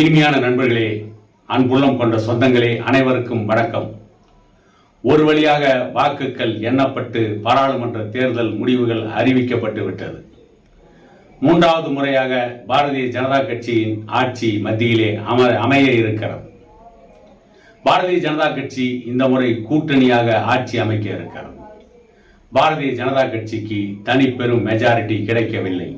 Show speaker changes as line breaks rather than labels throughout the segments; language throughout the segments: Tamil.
இனிமையான நண்பர்களே அன்புள்ளம் கொண்ட சொந்தங்களே அனைவருக்கும் வணக்கம். ஒரு வழியாக வாக்குகள் எண்ணப்பட்டு பாராளுமன்ற தேர்தல் முடிவுகள் அறிவிக்கப்பட்டு விட்டது. மூன்றாவது முறையாக பாரதிய ஜனதா கட்சியின் ஆட்சி மத்தியிலே அம அமைய இருக்கிறது. பாரதிய ஜனதா கட்சி இந்த முறை கூட்டணியாக ஆட்சி அமைக்க இருக்கிறது. பாரதிய ஜனதா கட்சிக்கு தனி பெரும் மெஜாரிட்டி கிடைக்கவில்லை.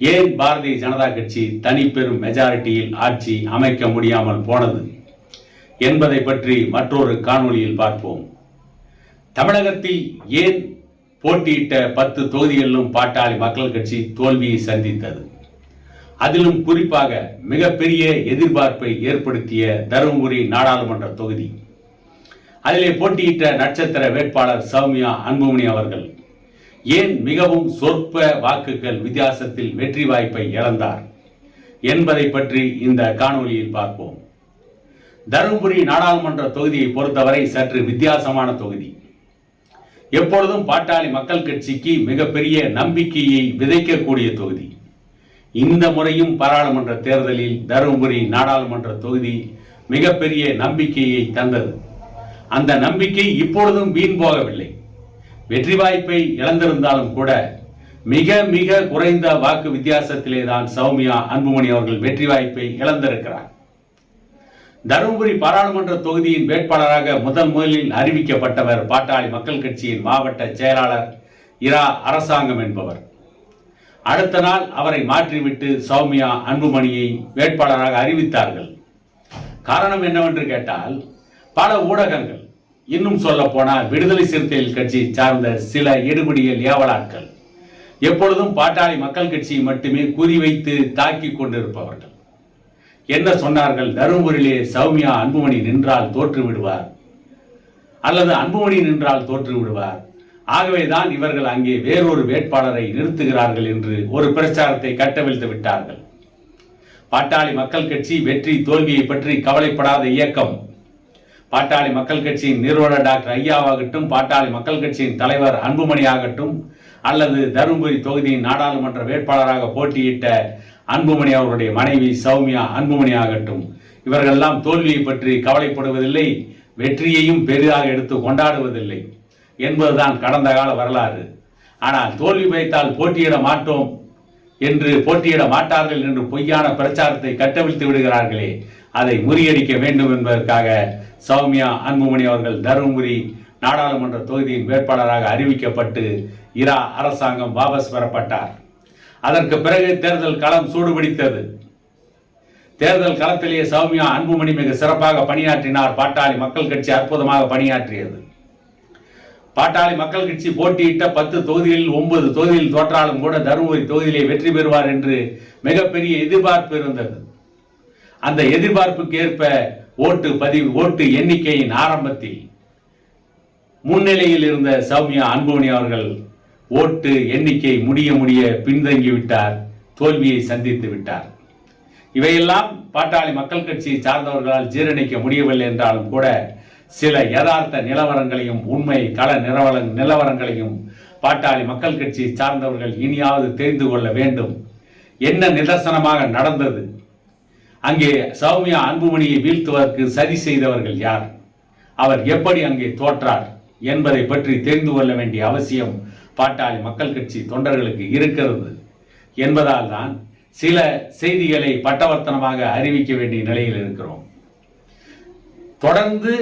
ஏன் பாரதிய ஜனதா கட்சி தனி பெரும் மெஜாரிட்டியில் ஆட்சி அமைக்க முடியாமல் போனது என்பதை பற்றி மற்றொரு காணொளியில் பார்ப்போம். தமிழகத்தில் ஏன் போட்டியிட்ட பத்து தொகுதிகளிலும் பாட்டாளி மக்கள் கட்சி தோல்வியை சந்தித்தது? அதிலும் குறிப்பாக மிகப்பெரிய எதிர்பார்ப்பை ஏற்படுத்திய தருமபுரி நாடாளுமன்ற தொகுதி. அதிலே போட்டியிட்ட நட்சத்திர வேட்பாளர் சௌமியா அன்புமணி அவர்கள் ஏன் மிகவும் சொற்ப வாக்குகள் வித்தியாசத்தில் வெற்றி வாய்ப்பை இழந்தார் என்பதை பற்றி இந்த காணொலியில் பார்ப்போம். தருமபுரி நாடாளுமன்ற தொகுதியை பொறுத்தவரை சற்று வித்தியாசமான தொகுதி. எப்பொழுதும் பாட்டாளி மக்கள் கட்சிக்கு மிகப்பெரிய நம்பிக்கையை விதைக்கக்கூடிய தொகுதி. இந்த முறையும் பாராளுமன்ற தேர்தலில் தருமபுரி நாடாளுமன்ற தொகுதி மிகப்பெரிய நம்பிக்கையை தந்தது. அந்த நம்பிக்கை இப்பொழுதும் வீண் போகவில்லை. வெற்றி வாய்ப்பை இழந்திருந்தாலும் கூட மிக மிக குறைந்த வாக்கு வித்தியாசத்திலே தான் சௌமியா அன்புமணி அவர்கள் வெற்றி வாய்ப்பை இழந்திருக்கிறார். தருமபுரி பாராளுமன்ற தொகுதியின் வேட்பாளராக முதன் முதலில் அறிவிக்கப்பட்டவர் பாட்டாளி மக்கள் கட்சியின் மாவட்ட செயலாளர் இரா அரசாங்கம் என்பவர். அடுத்த நாள் அவரை மாற்றிவிட்டு சௌமியா அன்புமணியை வேட்பாளராக அறிவித்தார்கள். காரணம் என்னவென்று கேட்டால் பல ஊடகங்கள் இன்னும் சொல்ல போனால் விடுதலை சிறுத்தைகள் கட்சி சார்ந்த சில எடுபடியல் ஏவலாட்கள். எப்பொழுதும் பாட்டாளி மக்கள் கட்சியை மட்டுமே குறிவைத்து தாக்கி கொண்டிருப்பவர்கள். என்ன சொன்னார்கள்? தருமபுரியிலே சௌமியா அன்புமணி நின்றால் தோற்று விடுவார் அல்லது அன்புமணி நின்றால் தோற்று விடுவார் ஆகவேதான் இவர்கள் அங்கே வேறொரு வேட்பாளரை நிறுத்துகிறார்கள் என்று ஒரு பிரச்சாரத்தை கட்டவிழ்த்து விட்டார்கள். பாட்டாளி மக்கள் கட்சி வெற்றி தோல்வியை பற்றி கவலைப்படாத இயக்கம் பாட்டாளி மக்கள் கட்சியின் நிறுவனர் டாக்டர் ஐயாவாகட்டும் பாட்டாளி மக்கள் கட்சியின் தலைவர் அன்புமணி ஆகட்டும் அல்லது தருமபுரி தொகுதியின் நாடாளுமன்ற வேட்பாளராக போட்டியிட்ட அன்புமணி அவருடைய மனைவி சௌமியா அன்புமணி ஆகட்டும். இவர்களெல்லாம் தோல்வியை பற்றி கவலைப்படுவதில்லை வெற்றியையும் பெரிதாக எடுத்து கொண்டாடுவதில்லை என்பதுதான் கடந்த கால வரலாறு. ஆனால் தோல்வி வைத்தால் போட்டியிட மாட்டோம் என்று போட்டியிட மாட்டார்கள் என்று பொய்யான பிரச்சாரத்தை கட்டவிழ்த்து விடுகிறார்களே அதை முறியடிக்க வேண்டும் என்பதற்காக சௌமியா அன்புமணி அவர்கள் தருமபுரி நாடாளுமன்ற தொகுதியின் வேட்பாளராக அறிவிக்கப்பட்டு இரா அரசாங்கம் வாபஸ் பெறப்பட்டார். அதற்கு பிறகு தேர்தல் களம் சூடுபிடித்தது. தேர்தல் களத்திலேயே சௌமியா அன்புமணி மிக சிறப்பாக பணியாற்றினார். பாட்டாளி மக்கள் கட்சி அற்புதமாக பணியாற்றியது. பாட்டாளி மக்கள் கட்சி போட்டியிட்ட பத்து தொகுதிகளில் ஒன்பது தொகுதியில் தோற்றாலும் கூட தருமபுரி தொகுதியிலே வெற்றி பெறுவார் என்று மிகப்பெரிய எதிர்பார்ப்பு இருந்தது. அந்த எதிர்பார்ப்புக்கு ஏற்ப ஓட்டு பதிவு ஓட்டு எண்ணிக்கையின் ஆரம்பத்தில் முன்னிலையில் இருந்த சௌமியா அன்புமணி அவர்கள் ஓட்டு எண்ணிக்கை முடிய முடிய பின்தங்கி விட்டார் தோல்வியை சந்தித்து விட்டார். இவையெல்லாம் பாட்டாளி மக்கள் கட்சியை சார்ந்தவர்களால் ஜீரணிக்க முடியவில்லை என்றாலும் கூட சில யதார்த்த நிலவரங்களையும் உண்மை கள நிலவர நிலவரங்களையும் பாட்டாளி மக்கள் கட்சியை சார்ந்தவர்கள் இனியாவது தெரிந்து கொள்ள வேண்டும். என்ன நிதர்சனமாக நடந்தது? அங்கே சௌமியா அன்புமணியை வீழ்த்துவதற்கு சதி செய்தவர்கள் யார்? அவர் எப்படி அங்கே தோற்றார் என்பதை பற்றி தெரிந்து கொள்ள வேண்டிய அவசியம் பாட்டாளி மக்கள் கட்சி தொண்டர்களுக்கு இருக்கிறது என்பதால் தான் சில செய்திகளை பட்டவர்த்தனமாக அறிவிக்க வேண்டிய நிலையில் இருக்கிறோம். தொடர்ந்து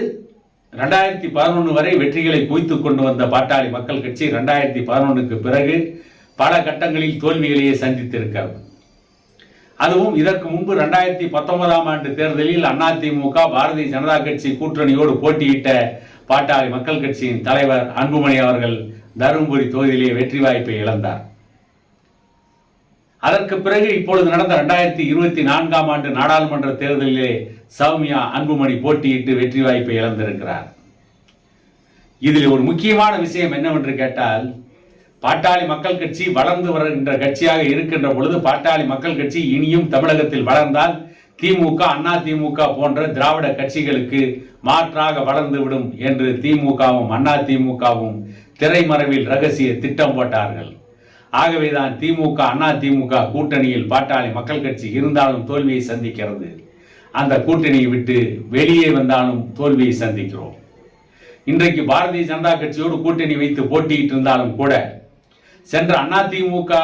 ரெண்டாயிரத்தி பதினொன்று வரை வெற்றிகளை குவித்துக் கொண்டு வந்த பாட்டாளி மக்கள் கட்சி ரெண்டாயிரத்தி பதினொன்றுக்கு பிறகு பல கட்டங்களில் தோல்விகளையே சந்தித்திருக்கிறது. அதுவும் இதற்கு முன்பு ரெண்டாயிரத்தி பத்தொன்பதாம் ஆண்டு தேர்தலில் அதிமுக பாரதிய ஜனதா கட்சி கூட்டணியோடு போட்டியிட்ட பாட்டாளி மக்கள் கட்சியின் தலைவர் அன்புமணி அவர்கள் தருமபுரி தொகுதியிலே வெற்றி வாய்ப்பை இழந்தார். அதற்கு பிறகு இப்பொழுது நடந்த ரெண்டாயிரத்தி இருபத்தி நான்காம் ஆண்டு நாடாளுமன்ற தேர்தலிலே சௌமியா அன்புமணி போட்டியிட்டு வெற்றி வாய்ப்பை இழந்திருக்கிறார். இதில் ஒரு முக்கியமான விஷயம் என்னவென்று கேட்டால் பாட்டாளி மக்கள் கட்சி வளர்ந்து வருகின்ற கட்சியாக இருக்கின்ற பொழுது பாட்டாளி மக்கள் கட்சி இனியும் தமிழகத்தில் வளர்ந்தால் திமுக அண்ணா திமுக போன்ற திராவிட கட்சிகளுக்கு மாற்றாக வளர்ந்து விடும் என்று திமுகவும் அண்ணா திமுகவும் திரைமறைவில் ரகசிய திட்டம் போட்டார்கள். ஆகவேதான் திமுக அண்ணா திமுக கூட்டணியில் பாட்டாளி மக்கள் கட்சி இருந்தாலும் தோல்வியை சந்திக்கிறது. அந்த கூட்டணியை விட்டு வெளியே வந்தாலும் தோல்வியை சந்திக்கிறோம். இன்றைக்கு பாரதிய ஜனதா கட்சியோடு கூட்டணி வைத்து போட்டியிட்டு இருந்தாலும் கூட சென்ற அதிமுக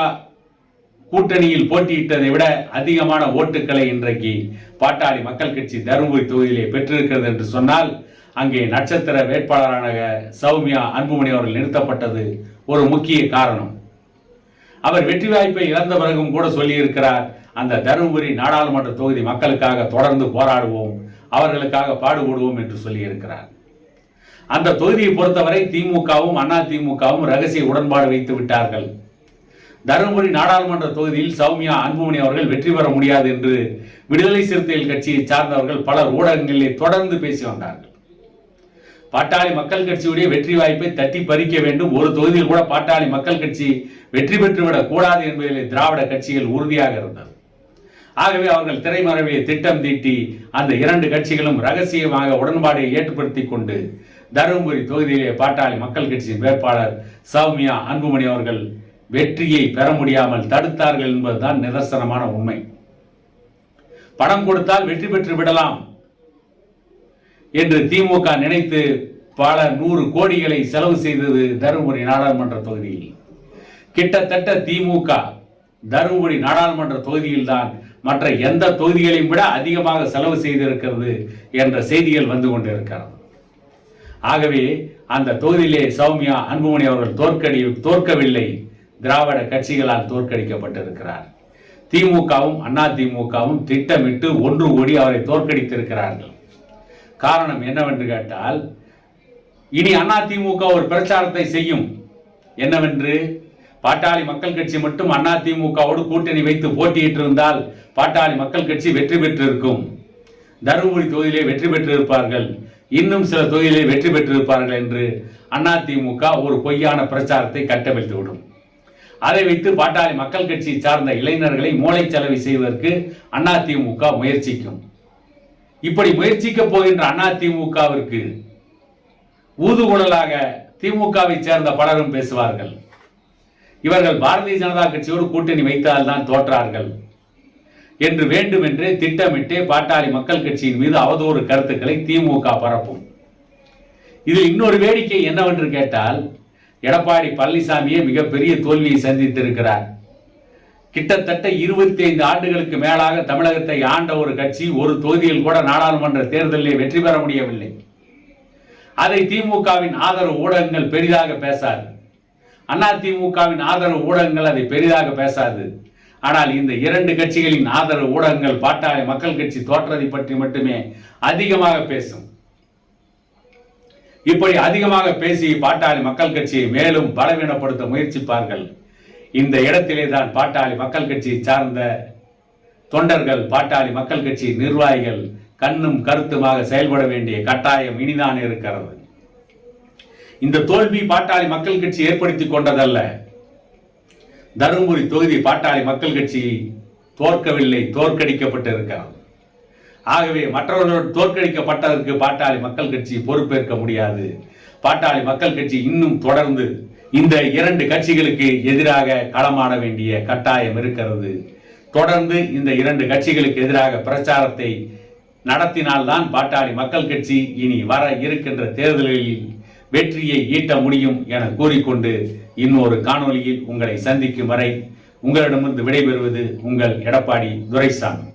கூட்டணியில் போட்டியிட்டதை விட அதிகமான ஓட்டுக்களை இன்றைக்கு பாட்டாளி மக்கள் கட்சி தருமபுரி தொகுதியிலே பெற்றிருக்கிறது என்று சொன்னால் அங்கே நட்சத்திர வேட்பாளரான சௌமியா அன்புமணி அவர்கள் நிறுத்தப்பட்டது ஒரு முக்கிய காரணம். அவர் வெற்றி வாய்ப்பை இழந்த பிறகும் கூட சொல்லியிருக்கிறார் அந்த தருமபுரி நாடாளுமன்ற தொகுதி மக்களுக்காக தொடர்ந்து போராடுவோம் அவர்களுக்காக பாடுபடுவோம் என்று சொல்லியிருக்கிறார். அந்த தொகுதியை பொறுத்தவரை திமுகவும் அண்ணா திமுகவும் ரகசிய உடன்பாடு வைத்து விட்டார்கள். தருமபுரி நாடாளுமன்ற தொகுதியில் சௌமியா அன்புமணி அவர்கள் வெற்றி பெற முடியாது என்று விடுதலை சிறுத்தைகள் கட்சியை சார்ந்தவர்கள் பலர் ஊடகங்களிலே தொடர்ந்து பேசி வந்தார்கள். பாட்டாளி மக்கள் கட்சியுடைய வெற்றி வாய்ப்பை தட்டி பறிக்க வேண்டும். ஒரு தொகுதியில் கூட பாட்டாளி மக்கள் கட்சி வெற்றி பெற்றுவிடக் கூடாது என்பதில் திராவிட கட்சிகள் உறுதியாக இருந்தது. ஆகவே அவர்கள் திரைமறைவையை திட்டம் தீட்டி அந்த இரண்டு கட்சிகளும் ரகசியமாக உடன்பாடை ஏற்படுத்தி கொண்டு தருமபுரி தொகுதியிலே பாட்டாளி மக்கள் கட்சியின் வேட்பாளர் சௌமியா அன்புமணி அவர்கள் வெற்றியை பெற முடியாமல் தடுத்தார்கள் என்பதுதான் நிதர்சனமான உண்மை. பணம் கொடுத்தால் வெற்றி பெற்று விடலாம். என்று திமுக நினைத்து பல நூறு கோடிகளை செலவு செய்தது தருமபுரி நாடாளுமன்ற தொகுதியில். கிட்டத்தட்ட திமுக தருமபுரி நாடாளுமன்ற தொகுதியில்தான் மற்ற எந்த தொகுதிகளையும் விட அதிகமாக செலவு செய்திருக்கிறது என்ற செய்திகள் வந்து கொண்டிருக்கிறது. ஆகவே அந்த தொகுதியிலே சௌமியா அன்புமணி அவர்கள் தோற்கடி தோற்கவில்லை. திராவிட கட்சிகளால் தோற்கடிக்கப்பட்டிருக்கிறார். திமுகவும் அண்ணா திமுகவும் திட்டமிட்டு ஒன்று கூடி அவரை தோற்கடித்திருக்கிறார்கள். காரணம் என்னவென்று கேட்டால் இனி அண்ணா திமுக ஒரு பிரச்சாரத்தை செய்யும். என்னவென்று? பாட்டாளி மக்கள் கட்சி மட்டும் அண்ணா திமுகவோடு கூட்டணி வைத்து போட்டியிட்டு இருந்தால் பாட்டாளி மக்கள் கட்சி வெற்றி பெற்றிருக்கும். தருமபுரி தொகுதியிலே வெற்றி பெற்றிருப்பார்கள். இன்னும் சில தொகுதியிலே வெற்றி பெற்றிருப்பார்கள் என்று அண்ணா திமுக ஒரு பொய்யான பிரச்சாரத்தை கட்டமைத்துவிடும் அதை வைத்து பாட்டாளி மக்கள் கட்சியை சார்ந்த இளைஞர்களை மூளைச்சலவை செய்வதற்கு அண்ணா திமுக முயற்சிக்கும். இப்படி முயற்சிக்க போகின்ற அண்ணா திமுகவிற்கு ஊதுகுழலாக திமுகவை சேர்ந்த பலரும் பேசுவார்கள். இவர்கள் பாரதிய ஜனதா கட்சியோடு கூட்டணி வைத்தால்தான் தோற்றார்கள். என்று வேண்டுமென்றே திட்டமிட்டே பாட்டாளி மக்கள் கட்சியின் மீது அவதூறு கருத்துக்களை திமுக பரப்பும். இதில் இன்னொரு வேடிக்கை என்னவென்று கேட்டால் எடப்பாடி பழனிசாமியே மிகப்பெரிய தோல்வியை சந்தித்திருக்கிறார். கிட்டத்தட்ட இருபத்தி ஐந்து ஆண்டுகளுக்கு மேலாக தமிழகத்தை ஆண்ட ஒரு கட்சி ஒரு தொகுதியில் கூட நாடாளுமன்ற தேர்தலில் வெற்றி பெற முடியவில்லை. அதை திமுகவின் ஆதரவு ஊடகங்கள் பெரிதாக பேசாது. அண்ணா திமுகவின் ஆதரவு ஊடகங்கள் அதை பெரிதாக பேசாது. ஆனால் இந்த இரண்டு கட்சிகளின் ஆதரவு ஊடகங்கள் பாட்டாளி மக்கள் கட்சி தோற்றதை பற்றி மட்டுமே அதிகமாக பேசும். இப்படி அதிகமாக பேசி பாட்டாளி மக்கள் கட்சியை மேலும் பலவீனப்படுத்த முயற்சிப்பார்கள். இந்த இடத்திலே தான் பாட்டாளி மக்கள் கட்சியை சார்ந்த தொண்டர்கள் பாட்டாளி மக்கள் கட்சி நிர்வாகிகள் கண்ணும் கருத்துமாக செயல்பட வேண்டிய கட்டாயம் இனிதான் இருக்கிறது. இந்த தோல்வி பாட்டாளி மக்கள் கட்சி ஏற்படுத்தி கொண்டதல்ல. தருமபுரி தொகுதி பாட்டாளி மக்கள் கட்சி தோற்கவில்லை தோற்கடிக்கப்பட்டிருக்கிறது. ஆகவே மற்றவர்களோடு தோற்கடிக்கப்பட்டதற்கு பாட்டாளி மக்கள் கட்சி பொறுப்பேற்க முடியாது. பாட்டாளி மக்கள் கட்சி இன்னும் தொடர்ந்து இந்த இரண்டு கட்சிகளுக்கு எதிராக களமாட வேண்டிய கட்டாயம் இருக்கிறது. தொடர்ந்து இந்த இரண்டு கட்சிகளுக்கு எதிராக பிரச்சாரத்தை நடத்தினால்தான் பாட்டாளி மக்கள் கட்சி இனி வர இருக்கின்ற தேர்தல்களில் வெற்றியை ஈட்ட முடியும் என கூறிக்கொண்டு இன்னொரு காணொளியில் உங்களை சந்திக்கும் வரை உங்களிடமிருந்து விடைபெறுவது உங்கள் எடப்பாடி துரைசாமி.